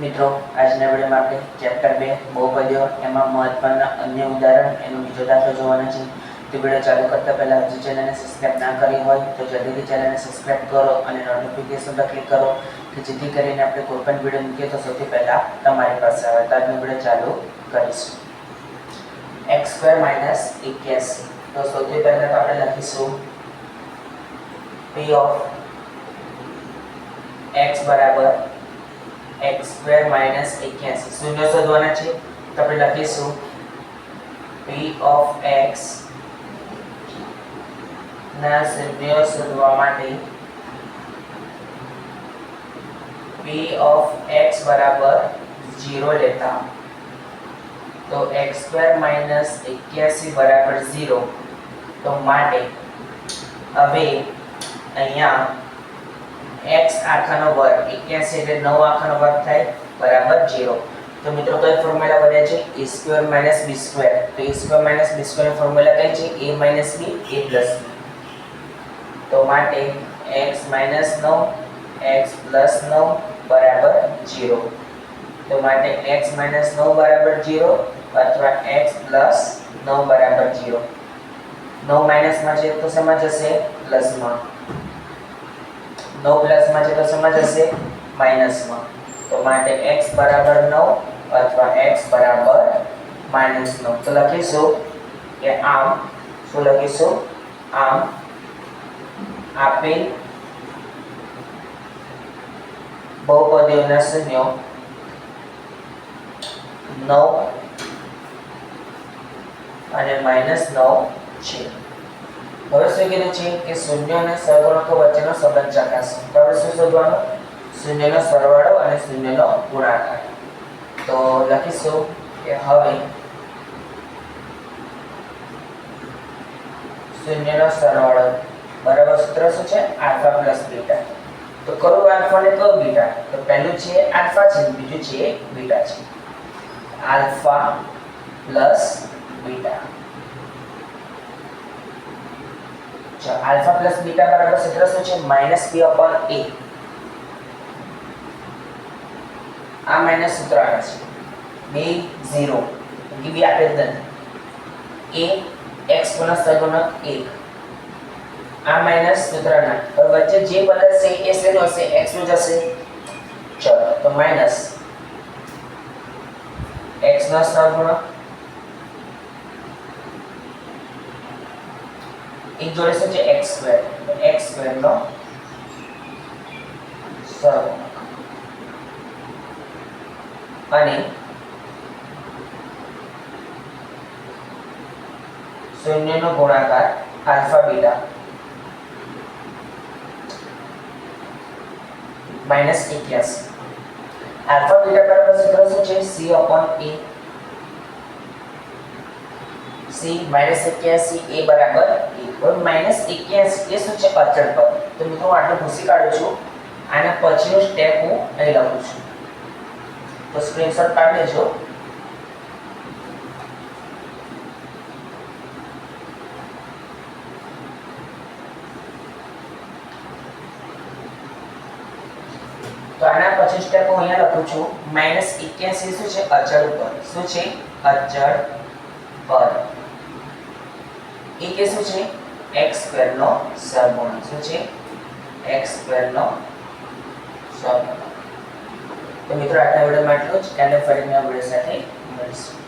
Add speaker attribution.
Speaker 1: મિત્રો, આજના વીડિયો માટે ચેપ્ટર બે, બહુપદીઓ, એમાં મહત્વના અન્ય ઉદાહરણ, એનો બીજો દાખલો જોવાનો છે. તો વીડિયો ચાલુ કરતા પહેલા હજુ ચેનલને સબસ્ક્રાઈબ ના કરી હોય, તો જલ્દીથી ચેનલને સબસ્ક્રાઈબ કરો અને નોટિફિકેશન પર ક્લિક કરો, કે જેથી કરીને આપણે કોઈ પણ વીડિયો મૂકીએ તો સૌથી પહેલાં તમારી પાસે આવે. તો આજનો વીડિયો ચાલુ કરીશું. એક્સ સ્ક્વેર માઇનસ એક્યાસી. તો સૌથી પહેલાં તો આપણે લખીશું પી ઓફ એક્સ બરાબર એક્સ સ્ક્વેર માઇનસ એક્યાસી શૂન્ય શોધવાના છે? તો આપણે લખીશું પી ઓફ એક્સ ના શૂન્ય શોધવા માટે પી ઓફ એક્સ બરાબર ઝીરો લેતા. તો એક્સ સ્ક્વેર માઇનસ એક્યાસી બરાબર ઝીરો તો માટે હવે અહીંયા એક્સ આખાનો વર્ગ, એક્યાસી એટલે નવ આખાનો વર્ગ થાય, બરાબર ઝીરો તો મિત્રો કઈ ફોર્મ્યુલા બન્યા છે a square minus b square. તો a square minus b square formula કઈ છે? A minus b, a plus તો માટે એક્સ માઇનસ નવ એક્સ પ્લસ નવ, બરાબર જીરો તો માટે એક્સ માઇનસ નવ બરાબર જીરો અથવા એક્સ પ્લસ નવ બરાબર જીરો નવ માઇનસમાં છે તો શેમાં જશે? પ્લસમાં. નવ પ્લસમાં છે તો સમજ જશે? માઇનસમાં. તો માટે એક્સ બરાબર નવ અથવા એક્સ બરાબર માઇનસ નવ તો લખીશું કે આમ, શું લખીશું? આમ આપેલ બહુપદીઓના શૂન્યો. નવ અને માઇનસ નવ છે. હવે શું છે કે શૂન્ય અને સહગુણકો વચ્ચેનો સંબંધ ચકાસો. હવે શું શોધવાનું? શૂન્યનો સરવાળો અને શૂન્યનો ગુણાકાર. તો લખીશું કે હવે શૂન્યનો સરવાળો બરાબર સૂત્ર શું છે? Alpha plus beta. તો કયું આલ્ફા ને કયું બીટા? તો પહેલું છે આલ્ફા છે, બીજું છે બીટા છે. Alpha plus beta. જો આલ્ફા પ્લસ બીટા બરાબર સૂત્ર શું છે, માઇનસ પી અપોન એ આ માઇનસ સૂત્ર આવે છે. બે, ઝીરો. કે બી આપેલ નથી એ એક્સ પ્લસ સગુણક એક. આ માઇનસ સૂત્રના. વચ્ચે જે બદલશે એ શેનું હશે? એક્સનું જશે ચલો, તો માઇનસ. એક્સ નો એક જોડે છે? એક્સ સ્ક્વેર એક્સ સ્ક્વેર નો સહગુણક અને શૂન્યનો ગુણાકાર આલ્ફા બીટા માઇનસ એક્યાસી. આલ્ફા બીટા કરતા સૂત્ર શું છે? C upon a c minus એક્યાસી એ બરાબર એ માઇનસ એક્યાસી છે? અચળ પદ તો મિત્રો, હું આટલું ભૂસી કાઢું છું. આના પછીનું સ્ટેપ હું અહીં લખું છું. તો સ્ક્રીનશોટ કાઢી લેજો. તો આના પછી સ્ટેપ હું અહીંયા લખું છું. માઇનસ એક્યાસી શું છે? અચળ પદ શું છે? અચળ પદ એ કે શું છે? એક્સ સ્ક્વેર નો સહગુણક શું છે? એક્સ સ્ક્વેર નો સહગુણક તો મિત્રો આજના વિડીયોમાં એટલું જ. કાલે ફરીને વીડિયો સાથે મળીશું.